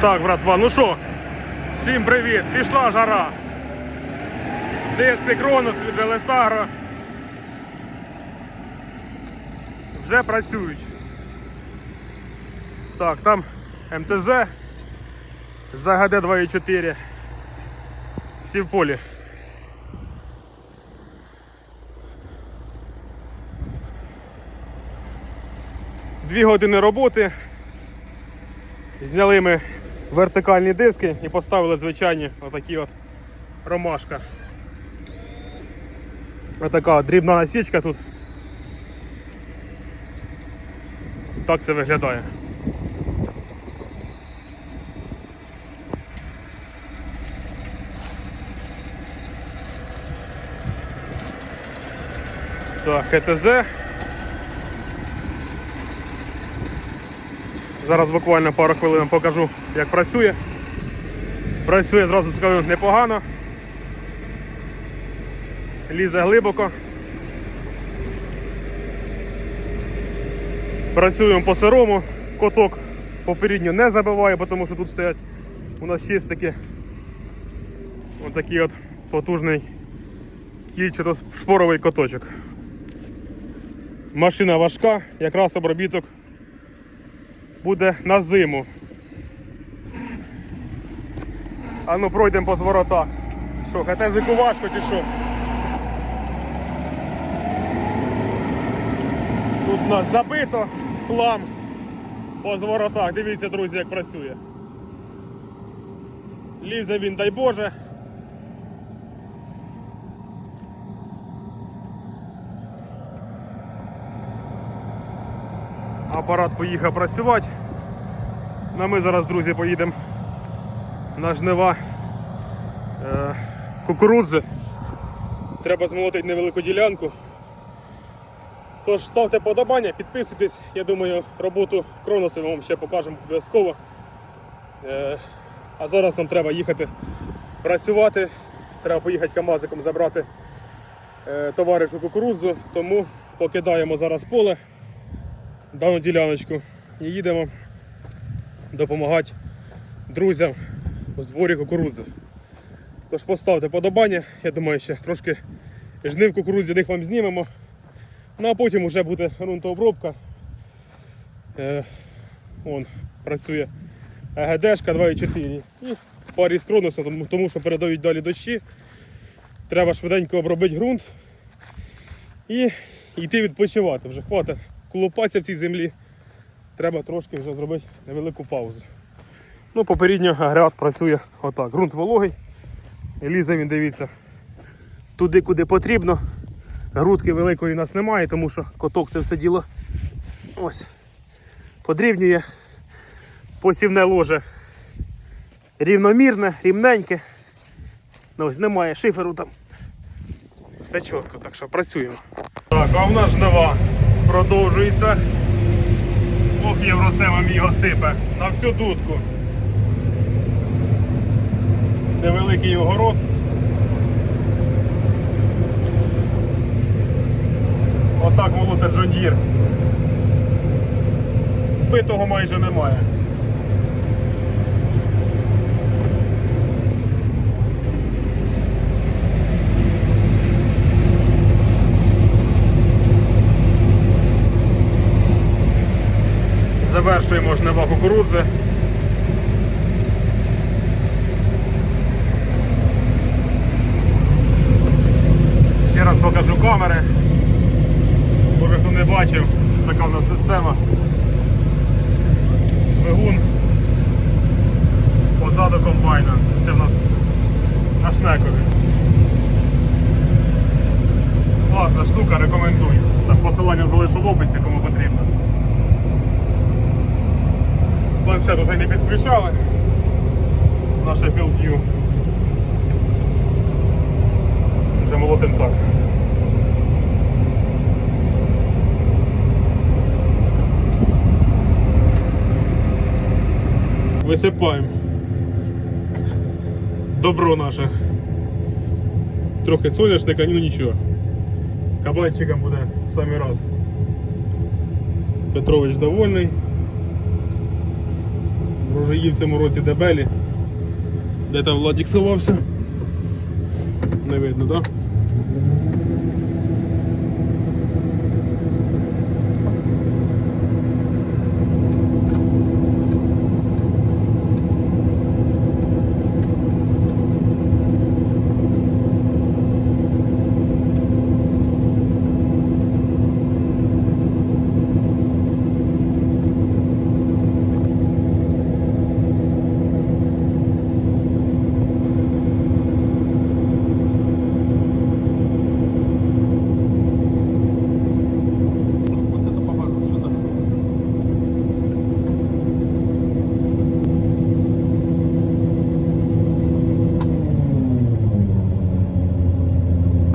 Так, братва, ну що, всім привіт! Пішла жара. Диски Кронос від Велесагро. Вже працюють. Так, там МТЗ ЗГД 2.4. Всі в полі. Дві години роботи. Зняли ми вертикальні диски і поставили звичайні отакі от ромашка. Отака от дрібна насічка тут. Так це виглядає. Так, ХТЗ. Зараз буквально пару хвилин покажу, як працює. Працює, зразу скажу, непогано. Лізе глибоко. Працюємо по сирому, коток попередньо не забиває, тому що тут стоять у нас чистики. Ось такий от потужний кільчато-шпоровий коточок. Машина важка, якраз обробіток буде на зиму. А ну пройдемо по зворотах. Що, ХТЗ важко чи що? Тут у нас забито хлам по зворотах. Дивіться, друзі, як працює. Лізе він, дай Боже. Апарат поїхав працювати. Ну, а ми зараз, друзі, поїдемо на жнива е, кукурудзи. Треба змолотити невелику ділянку. Тож ставте подобання, підписуйтесь. Я думаю, роботу Кроноса вам ще покажемо обов'язково. Е, а зараз нам треба їхати працювати. Треба поїхати КАМАЗиком забрати е, товаришу кукурудзу, тому покидаємо зараз поле дану діляночку і їдемо допомагати друзям у зборі кукурудзи. Тож поставте подобання, я думаю, ще трошки жнив кукурудзі них вам знімемо. Ну а потім вже буде ґрунтообробка. Е, он працює ЕГДшка 2.4 і парі з Кроносом, тому, тому що передають далі дощі. Треба швиденько обробити ґрунт і йти відпочивати. Вже хватить колупатися в цій землі. Треба трошки вже зробити невелику паузу. Ну, попередньо агрегат працює отак. Ґрунт вологий. І лізе він, дивіться, туди, куди потрібно. Грудки великої у нас немає, тому що коток це все діло ось подрівнює. Посівне ложе рівномірне, рівненьке. Ну, ось немає шиферу там. Все чітко, так що працюємо. Так, а в нас жнива продовжується. Ох, Євросемом його сипе на всю дудку. Невеликий огород. Отак молота Джондір. Битого майже немає. Завершуємо жнива кукурудзи. Ще раз покажу камери. Може хто не бачив, така в нас система. Двигун позаду комбайна. Це в нас на шнекові. Класна штука, рекомендую. Так, посилання залишу в описі, кому потрібно. Планшет вже не підключали. Наше FieldView. Вже молотим так. Висипаємо. Добро наше. Трохи соняшника, ну нічого. Кабанчиком буде в самий раз. Петрович довольний. Врожаї в цьому році дебелі. Де там Владік сховався? Не видно, так? Да?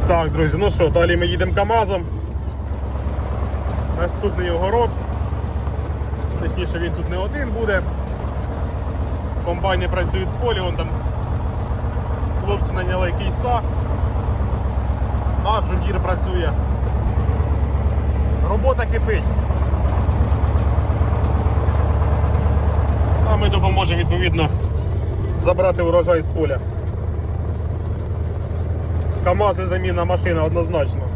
Так, друзі, ну що, далі ми їдемо КАМАЗом. Наступний огород. Точніше він тут не один буде. Комбайни працюють в полі, вон там хлопці наняли кейса. Наш жундір працює. Робота кипить. А ми допоможемо відповідно забрати урожай з поля. КАМАЗ незамінна машина однозначно.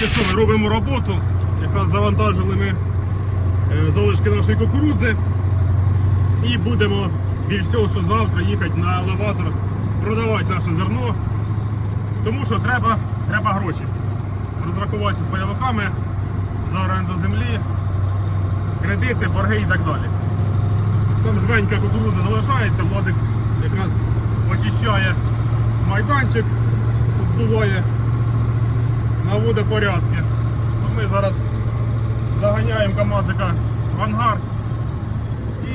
Ось що, ми робимо роботу. Якраз завантажили ми е, залишки нашої кукурудзи. І будемо більш всього, що завтра їхати на елеватор, продавати наше зерно. Тому що треба, треба гроші. Розрахуватися з бойовиками за оренду землі, кредити, борги і так далі. Там жменька кукурудзи залишається, владик якраз очищає майданчик, обдуває наводить порядки. Ну, Ми зараз заганяємо КАМАЗика в ангар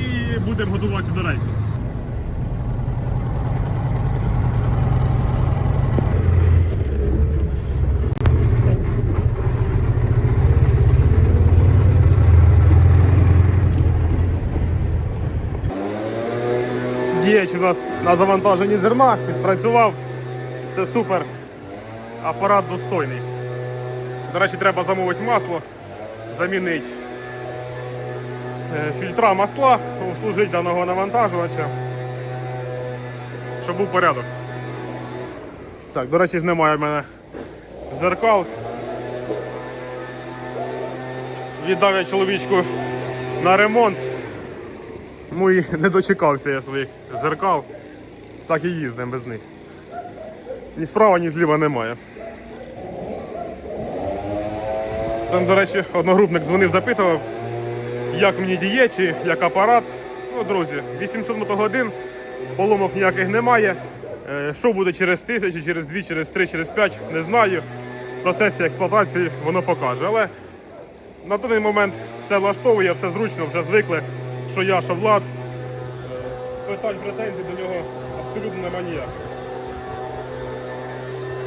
і будемо готуватися до рейсу. Діяч у нас на завантаженні зерна відпрацював. Це супер. Апарат достойний. До речі, треба замовити масло, замінити е, фільтра масла, обслужити даного навантажувача, щоб був порядок. Так, до речі, ж немає в мене зеркал. Віддав я чоловічку на ремонт. Ну і не дочекався я своїх зеркал. Так і їздимо без них. Ні справа, ні зліва немає. Там, до речі, одногрупник дзвонив, запитував, як мені дієчі, як апарат. Ну, друзі, 800 мотогодин, поломок ніяких немає. Е, Що буде через тисячу, через дві, через три, через п'ять, не знаю. В процесі експлуатації воно покаже. Але на даний момент все влаштовує, все зручно, вже звикли, що я, що Влад. Е, Питань, претензій до нього абсолютно немає ніяких.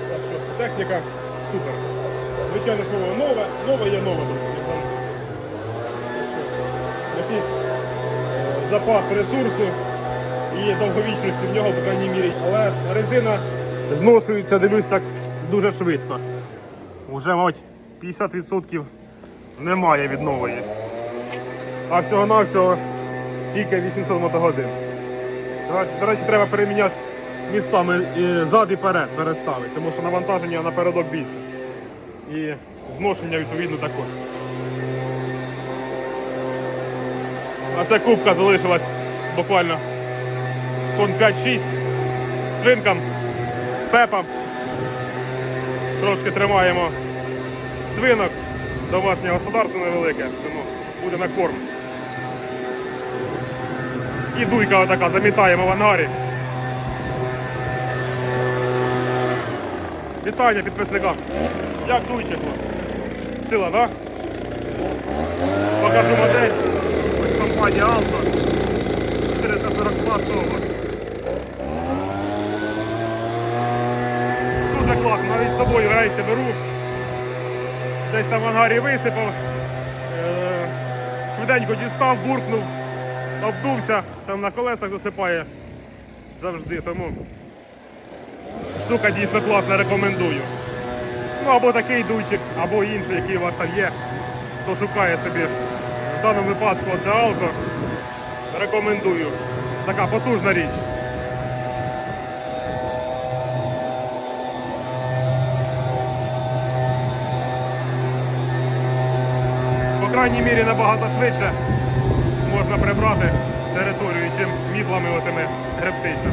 Так що техніка супер. Звичайно, воно нове, нове є нове, друзі. Що, Якийсь е, запас ресурсу і довговічності в нього, по крайній мірі. Але резина зношується, дивлюсь так дуже швидко. Уже, мабуть, 50% немає від нової. А всього-навсього тільки 800 мотогодин. До речі, треба переміняти містами зад і перед переставити, тому що навантаження напередок більше. І зношення відповідно також. А ця кубка залишилась буквально тонн 5-6 свинкам, пепам. Трошки тримаємо свинок, домашнє господарство невелике, тому буде на корм. І дуйка отака, замітаємо в ангарі. Вітання підписникам. Як дуйчик? Сила. Да? Покажу модель. Ось компанія Alto. 442 Соло. Дуже класно, навіть з собою рейси беру. Десь там в ангарі висипав. Е, Швиденько дістав, буркнув, обдувся, там на колесах засипає завжди. Тому штука дійсно класна, рекомендую. Ну або такий дуйчик, або інший, який у вас там є, хто шукає собі. В даному випадку це Алко. Рекомендую. Така потужна річ. По крайній мірі набагато швидше можна прибрати територію, чим мітлами отими гребтися.